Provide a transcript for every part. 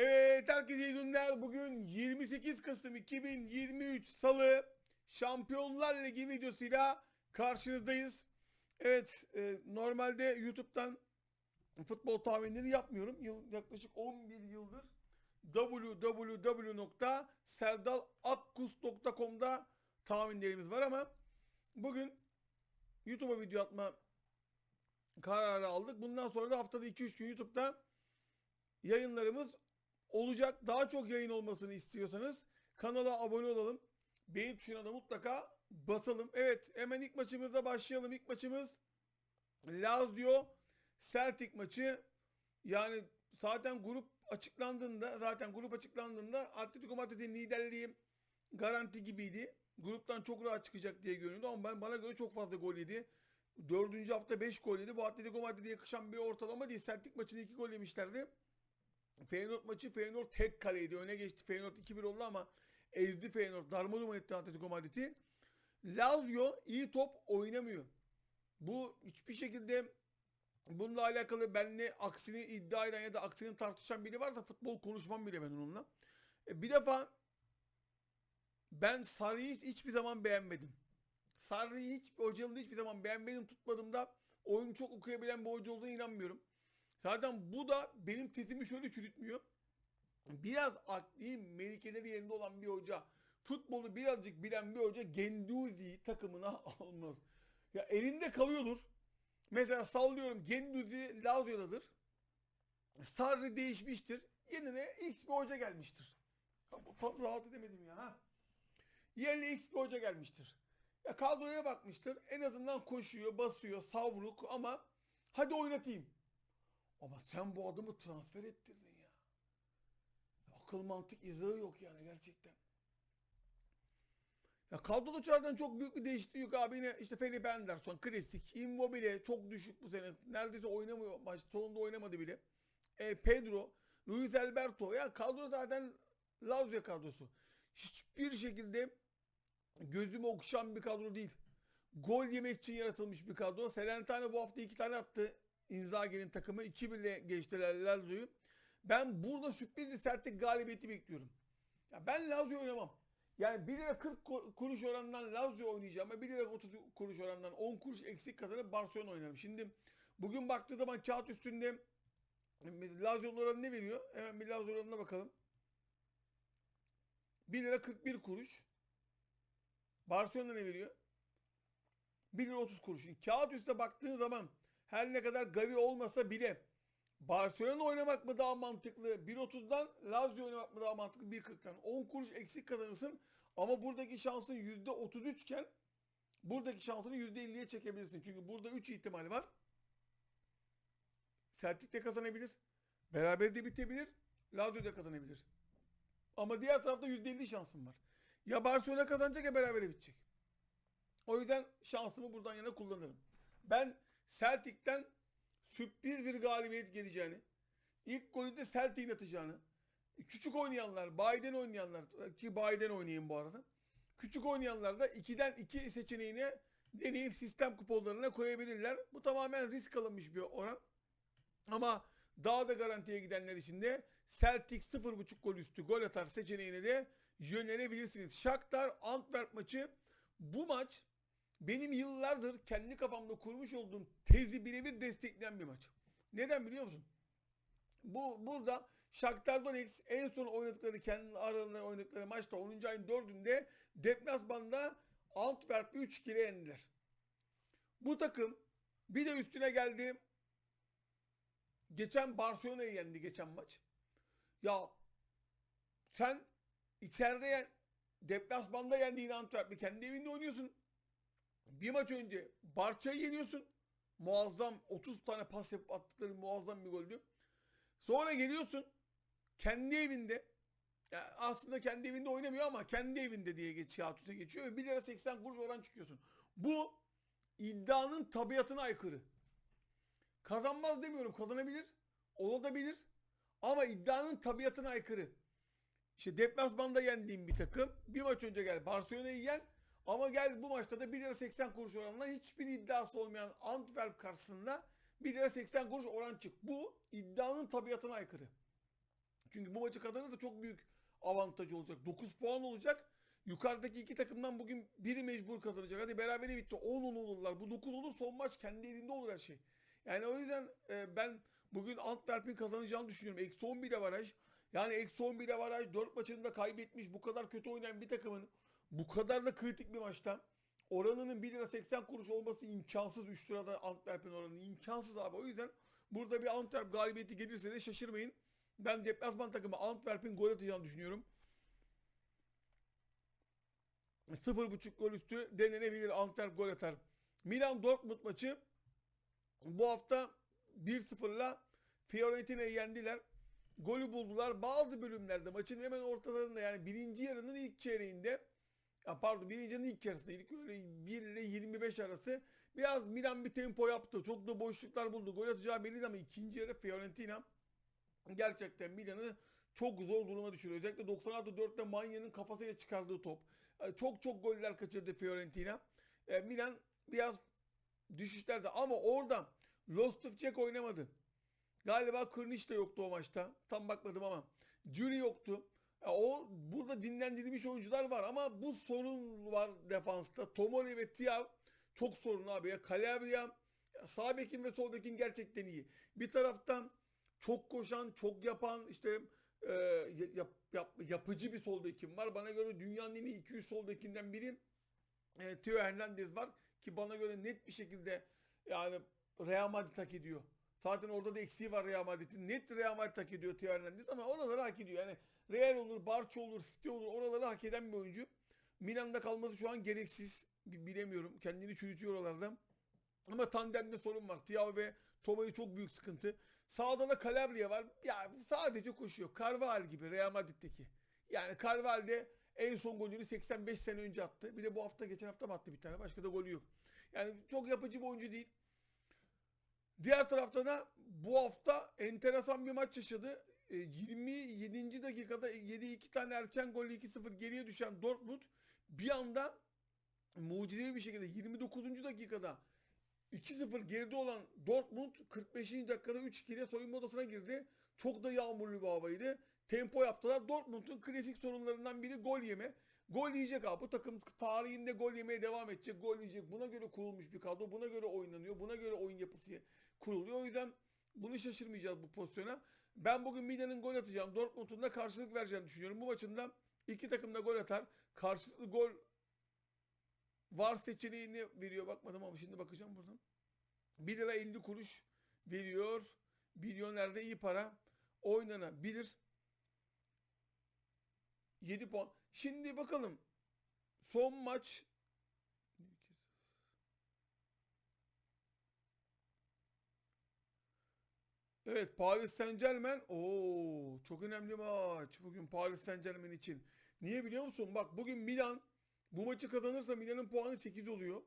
Evet herkese iyi günler. Bugün 28 Kasım 2023 Salı Şampiyonlar Ligi videosuyla karşınızdayız. Evet e, normalde YouTube'dan futbol tahminleri yapmıyorum. Yıl, yaklaşık 11 yıldır www.serdalakkus.com'da tahminlerimiz var ama bugün YouTube'a video atma kararı aldık. Bundan sonra da haftada 2-3 gün YouTube'da yayınlarımız olacak. Daha çok yayın olmasını istiyorsanız kanala abone olalım. Beğen tuşuna da mutlaka basalım. Evet hemen ilk maçımızda başlayalım. İlk maçımız Lazio Celtic maçı. Yani zaten grup açıklandığında zaten grup açıklandığında Atletico Madrid'in liderliği garanti gibiydi. Gruptan çok rahat çıkacak diye görünüyordu ama ben, bana göre çok fazla gol yedi. Dördüncü hafta 5 gol yedi. Bu Atletico Madrid'e yakışan bir ortalama değil. Celtic maçında 2 gol yemişlerdi. Feyenoord maçı Feyenoord tek kaleydi. Öne geçti. Feyenoord 2-1 oldu ama ezdi Feyenoord. Darmadağın etti Atletico Madrid'i. Lazio iyi top oynamıyor. Bu hiçbir şekilde bununla alakalı benle aksini iddia eden ya da aksini tartışan biri varsa futbol konuşmam bile ben onunla. E, Bir defa ben Sarı'yı hiç- hiçbir zaman beğenmedim. Sarı'yı hiç hocanın hiçbir zaman beğenmedim tutmadım da oyunu çok okuyabilen bir hoca olduğuna inanmıyorum. Zaten bu da benim tezimi şöyle çürütmüyor. Biraz akli melikeleri yerinde olan bir hoca, futbolu birazcık bilen bir hoca Genduzi takımına almaz. Ya elinde kalıyordur. Mesela sallıyorum Genduzi Lazio'dadır. Sarri değişmiştir. Yerine X bir hoca gelmiştir. Ya tam rahat edemedim ya. Ha? Yerine X bir hoca gelmiştir. Ya kadroya bakmıştır. En azından koşuyor, basıyor, savruk ama hadi oynatayım. Ama sen bu adamı transfer ettirdin ya. Akıl mantık izahı yok yani gerçekten. Ya kadroda zaten çok büyük bir değişiklik yok abi. Yine işte Felipe Anderson, klasik, Immobile çok düşük bu sene. Neredeyse oynamıyor. Maç sonunda oynamadı bile. E, Pedro, Luis Alberto. Ya kadro zaten Lazio kadrosu. Hiçbir şekilde gözümü okşan bir kadro değil. Gol yemek için yaratılmış bir kadro. Salernitana bu hafta iki tane attı. Inzaghi'nin takımı 2-1 ile Lazio'yu. Ben burada sürpriz bir sertlik galibiyeti bekliyorum. Ya ben Lazio oynamam. Yani 1 lira 40 ku- kuruş oranından Lazio oynayacağım ama 1 lira 30 kuruş oranından 10 kuruş eksik kazanıp Barcelona oynarım. Şimdi bugün baktığı zaman kağıt üstünde Lazio'nun oranı ne veriyor? Hemen bir Lazio oranına bakalım. 1 lira 41 kuruş. Barcelona ne veriyor? 1 lira 30 kuruş. Şimdi Kağıt üstüne baktığın zaman her ne kadar Gavi olmasa bile Barcelona oynamak mı daha mantıklı? 1.30'dan Lazio oynamak mı daha mantıklı? 1.40'dan. 10 kuruş eksik kazanırsın. Ama buradaki şansın %33 iken buradaki şansını %50'ye çekebilirsin. Çünkü burada 3 ihtimal var. Celtic de kazanabilir. Beraber de bitebilir. Lazio da kazanabilir. Ama diğer tarafta %50 şansım var. Ya Barcelona kazanacak ya berabere bitecek. O yüzden şansımı buradan yana kullanırım. Ben Celtic'ten sürpriz bir galibiyet geleceğini, ilk golü de Celtic'in atacağını, küçük oynayanlar, Biden oynayanlar ki Biden oynayayım bu arada. Küçük oynayanlar da 2'den 2 seçeneğine deneyim sistem kuponlarına koyabilirler. Bu tamamen risk alınmış bir oran. Ama daha da garantiye gidenler için de Celtic 0.5 gol üstü gol atar seçeneğine de yönelebilirsiniz. Shakhtar Antwerp maçı bu maç benim yıllardır kendi kafamda kurmuş olduğum tezi birebir destekleyen bir maç. Neden biliyor musun? Bu burada Shakhtar Donetsk en son oynadıkları kendi aralarında oynadıkları maçta 10. ayın 4'ünde deplasmanda Antwerp'i 3 kere yendiler. Bu takım bir de üstüne geldi geçen Barcelona'yı yendi geçen maç. Ya sen içeride yen, deplasmanda yendiğin Antwerp'i kendi evinde oynuyorsun. Bir maç önce Barça'yı yeniyorsun. Muazzam 30 tane pas yapıp attıkları muazzam bir goldü. Sonra geliyorsun kendi evinde ya aslında kendi evinde oynamıyor ama kendi evinde diye geç, kağıt geçiyor ve 1 lira 80 kuruş oran çıkıyorsun. Bu iddianın tabiatına aykırı. Kazanmaz demiyorum kazanabilir. Olabilir. Ama iddianın tabiatına aykırı. İşte deplasmanda yendiğim bir takım. Bir maç önce gel Barcelona'yı yen. Ama gel bu maçta da 1 lira 80 kuruş oranla hiçbir iddiası olmayan Antwerp karşısında 1 lira 80 kuruş oran çık. Bu iddianın tabiatına aykırı. Çünkü bu maçı kazanırsa çok büyük avantajı olacak. 9 puan olacak. Yukarıdaki iki takımdan bugün biri mecbur kazanacak. Hadi berabere bitti. 10 10 olurlar. Bu 9 olur son maç kendi elinde olur her şey. Yani o yüzden e, ben bugün Antwerp'in kazanacağını düşünüyorum. Eksi 11 avaraj. Yani eksi 11 avaraj 4 maçını da kaybetmiş. Bu kadar kötü oynayan bir takımın bu kadar da kritik bir maçta oranının 1 lira 80 kuruş olması imkansız 3 lirada Antwerp'in oranı imkansız abi. O yüzden burada bir Antwerp galibiyeti gelirse de şaşırmayın. Ben deplasman takımı Antwerp'in gol atacağını düşünüyorum. 0.5 gol üstü denenebilir Antwerp gol atar. Milan Dortmund maçı bu hafta 1-0'la Fiorentina'yı yendiler. Golü buldular. Bazı bölümlerde maçın hemen ortalarında yani birinci yarının ilk çeyreğinde ya pardon birinci yarının ilk yarısında ilk öyle 1 ile 25 arası biraz Milan bir tempo yaptı. Çok da boşluklar buldu. Gol atacağı belliydi ama ikinci yarı Fiorentina gerçekten Milan'ı çok zor duruma düşürüyor. Özellikle 96-4'te Manya'nın kafasıyla çıkardığı top. E, Çok çok goller kaçırdı Fiorentina. E, Milan biraz düşüşlerde ama orada Lostovcek oynamadı. Galiba Krnic de yoktu o maçta. Tam bakmadım ama. Jury yoktu. O burada dinlendirilmiş oyuncular var ama bu sorun var defansta. Tomori ve Tiav çok sorun abi ya. Calabria sağ bekin ve sol bekin gerçekten iyi. Bir taraftan çok koşan, çok yapan işte e, yap, yap, yapıcı bir sol bekim var. Bana göre dünyanın en iyi 200 sol bekinden biri e, Theo Hernandez var ki bana göre net bir şekilde yani Real Madrid hak ediyor. Zaten orada da eksiği var Real Madrid'in. Net Real Madrid hak ediyor Theo Hernandez ama oraları hak ediyor. Yani Real olur, Barça olur, City olur oraları hak eden bir oyuncu. Milan'da kalması şu an gereksiz. Bi- Bilemiyorum. Kendini çürütüyor oralarda. Ama tandemde sorun var. Thiago ve Tomori çok büyük sıkıntı. Sağda da Calabria var. Ya sadece koşuyor. Carval gibi Real Madrid'deki. Yani Carval de en son golünü 85 sene önce attı. Bir de bu hafta geçen hafta mı attı bir tane. Başka da golü yok. Yani çok yapıcı bir oyuncu değil. Diğer tarafta da bu hafta enteresan bir maç yaşadı. E, 27. dakikada 7-2 tane erken golle 2-0 geriye düşen Dortmund bir anda mucizevi bir şekilde 29. dakikada 2-0 geride olan Dortmund 45. dakikada 3-2 ile soyunma odasına girdi. Çok da yağmurlu bir havaydı. Tempo yaptılar. Dortmund'un klasik sorunlarından biri gol yeme. Gol yiyecek abi. Bu takım tarihinde gol yemeye devam edecek. Gol yiyecek. Buna göre kurulmuş bir kadro. Buna göre oynanıyor. Buna göre oyun yapısı kuruluyor. O yüzden bunu şaşırmayacağız bu pozisyona. Ben bugün Milan'ın gol atacağım. Dortmund'un da karşılık vereceğini düşünüyorum. Bu maçında iki takım da gol atar. Karşılıklı gol var seçeneğini veriyor. Bakmadım ama şimdi bakacağım buradan. 1 lira 50 kuruş veriyor. Milyoner'de iyi para oynanabilir. 7 puan. Şimdi bakalım. Son maç Evet Paris Saint Germain. Oo çok önemli maç bugün Paris Saint Germain için. Niye biliyor musun? Bak bugün Milan bu maçı kazanırsa Milan'ın puanı 8 oluyor.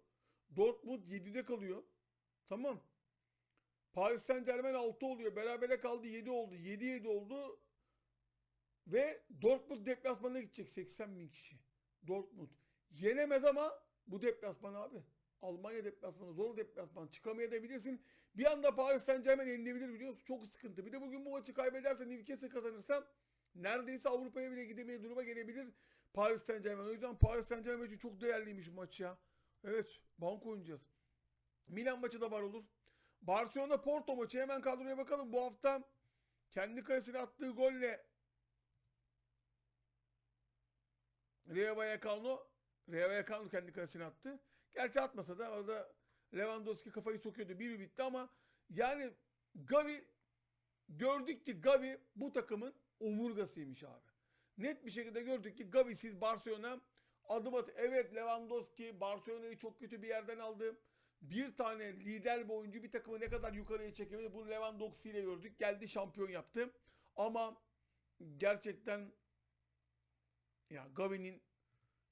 Dortmund 7'de kalıyor. Tamam. Paris Saint Germain 6 oluyor. Berabere kaldı 7 oldu. 7-7 oldu. Ve Dortmund deplasmanına gidecek 80 bin kişi. Dortmund. Yenemez ama bu deplasman abi. Almanya deplasmanı zor deplasman. Çıkamayabilirsin. Bir anda Paris Saint Germain yenilebilir biliyor musun? Çok sıkıntı. Bir de bugün bu maçı kaybedersen Newcastle kazanırsan neredeyse Avrupa'ya bile gidemeye duruma gelebilir Paris Saint Germain. O yüzden Paris Saint Germain için çok değerliymiş bu maç ya. Evet banko oynayacağız. Milan maçı da var olur. Barcelona Porto maçı hemen kadroya bakalım. Bu hafta kendi kalesine attığı golle Rayo Vallecano Rayo Vallecano kendi kalesine attı. Gerçi atmasa da orada Lewandowski kafayı sokuyordu. Bir bir bitti ama yani Gavi gördük ki Gavi bu takımın omurgasıymış abi. Net bir şekilde gördük ki Gavi'siz Barcelona adım at. Evet Lewandowski Barcelona'yı çok kötü bir yerden aldı. Bir tane lider bir oyuncu bir takımı ne kadar yukarıya çekemedi. Bunu Lewandowski ile gördük. Geldi şampiyon yaptı. Ama gerçekten ya Gavi'nin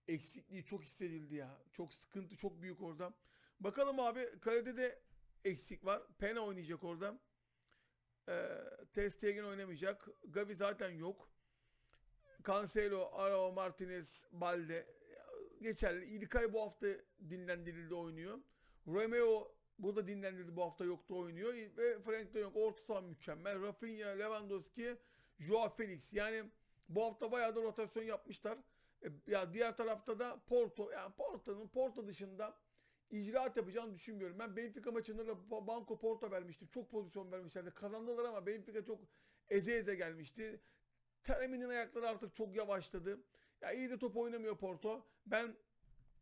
eksikliği çok hissedildi ya. Çok sıkıntı çok büyük orada. Bakalım abi kalede de eksik var. Pena oynayacak orada. Ee, Ter oynamayacak. Gavi zaten yok. Cancelo, Arao, Martinez, Balde geçerli. İlkay bu hafta dinlendirildi oynuyor. Romeo burada dinlendirildi bu hafta yoktu oynuyor. Ve Frank de Jong orta saha mükemmel. Rafinha, Lewandowski Joao Felix. Yani bu hafta bayağı da rotasyon yapmışlar. E, ya diğer tarafta da Porto. Yani Porto'nun Porto dışında icraat yapacağını düşünmüyorum. Ben Benfica maçında da Ba- Banco Porto vermiştim. Çok pozisyon vermişlerdi. Kazandılar ama Benfica çok eze eze gelmişti. Teremin'in ayakları artık çok yavaşladı. Ya iyi de top oynamıyor Porto. Ben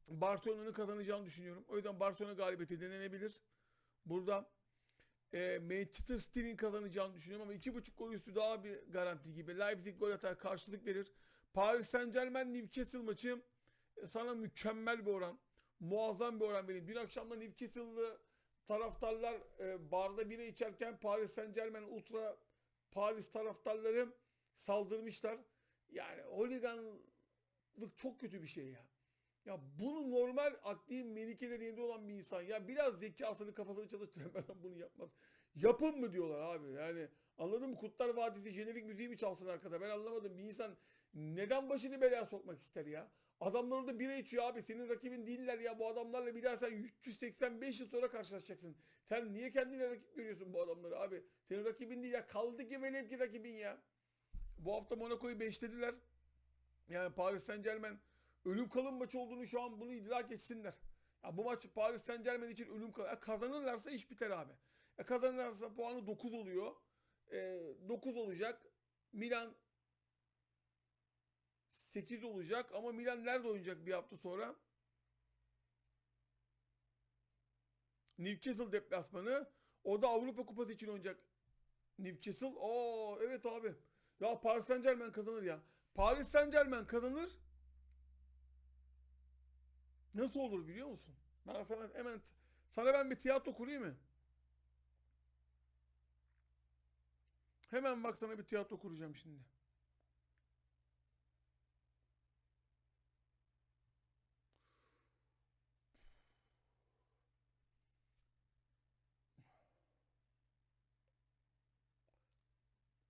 Barcelona'nın kazanacağını düşünüyorum. O yüzden Barcelona galibiyeti denenebilir. Burada e, Manchester City'nin kazanacağını düşünüyorum ama 2.5 gol üstü daha bir garanti gibi. Leipzig gol atar karşılık verir. Paris Saint Germain Newcastle maçı e, sana mükemmel bir oran. Muazzam bir oran benim. Dün akşam da Newcastle'lı taraftarlar e, barda bira içerken Paris Saint Germain Ultra Paris taraftarları saldırmışlar. Yani holiganlık çok kötü bir şey ya. Ya bunu normal akli melikeleri yerinde olan bir insan ya biraz zekasını kafasını çalıştıran ben bunu yapmaz. Yapın mı diyorlar abi yani anladın mı Kurtlar Vadisi jenerik müziği mi çalsın arkada ben anlamadım bir insan neden başını belaya sokmak ister ya. Adamlar orada bira içiyor abi senin rakibin değiller ya bu adamlarla bir daha sen 385 yıl sonra karşılaşacaksın. Sen niye kendine rakip görüyorsun bu adamları abi senin rakibin değil ya kaldı ki velev ki rakibin ya. Bu hafta Monaco'yu beşlediler. Yani Paris Saint Germain ölüm kalım maçı olduğunu şu an bunu idrak etsinler. Ya bu maç Paris Saint Germain için ölüm kalım. Ya kazanırlarsa iş biter abi. Ya kazanırlarsa puanı 9 oluyor. E, 9 olacak. Milan 8 olacak ama Milan nerede oynayacak bir hafta sonra? Newcastle deplasmanı. O da Avrupa Kupası için oynayacak. Newcastle. Oo evet abi. Ya Paris Saint Germain kazanır ya. Paris Saint Germain kazanır. Nasıl olur biliyor musun? Ben sana hemen sana ben bir tiyatro kurayım mı? Hemen bak sana bir tiyatro kuracağım şimdi.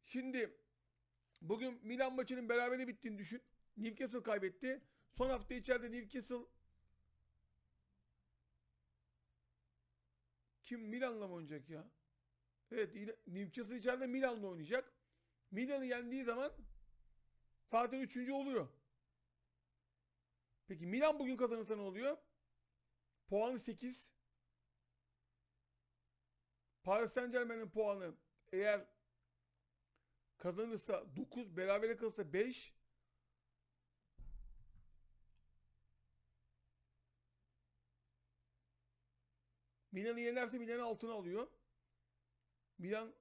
Şimdi bugün Milan maçının berabere bittiğini düşün. Newcastle kaybetti. Son hafta içeride Newcastle kim Milan'la mı oynayacak ya? Evet Newcastle içeride Milan'la oynayacak. Milan'ı yendiği zaman zaten üçüncü oluyor. Peki Milan bugün kazanırsa ne oluyor? Puanı 8. Paris Saint Germain'in puanı eğer kazanırsa 9, berabere kalırsa 5. Milan'ı yenerse Milan'ı altına alıyor. Milan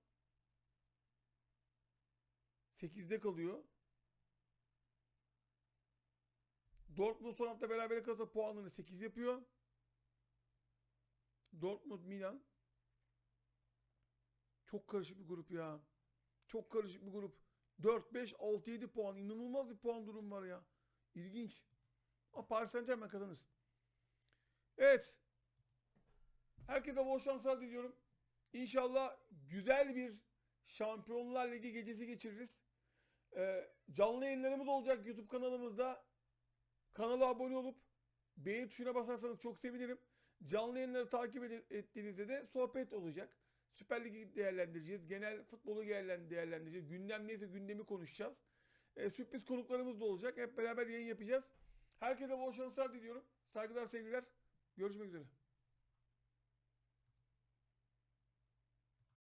8'de kalıyor. Dortmund son hafta berabere kalırsa puanını 8 yapıyor. Dortmund Milan. Çok karışık bir grup ya. Çok karışık bir grup. 4, 5, 6, 7 puan. İnanılmaz bir puan durum var ya. İlginç. Ama Paris Saint Germain kazanır. Evet. Herkese bol şanslar diliyorum. İnşallah güzel bir Şampiyonlar Ligi gecesi geçiririz. Ee, canlı yayınlarımız olacak YouTube kanalımızda. Kanala abone olup beğeni tuşuna basarsanız çok sevinirim. Canlı yayınları takip ettiğinizde de sohbet olacak. Süper Lig'i değerlendireceğiz. Genel futbolu değerlen- değerlendireceğiz. Gündem neyse gündemi konuşacağız. Ee, sürpriz konuklarımız da olacak. Hep beraber yayın yapacağız. Herkese bol şanslar diliyorum. Saygılar sevgiler. Görüşmek üzere.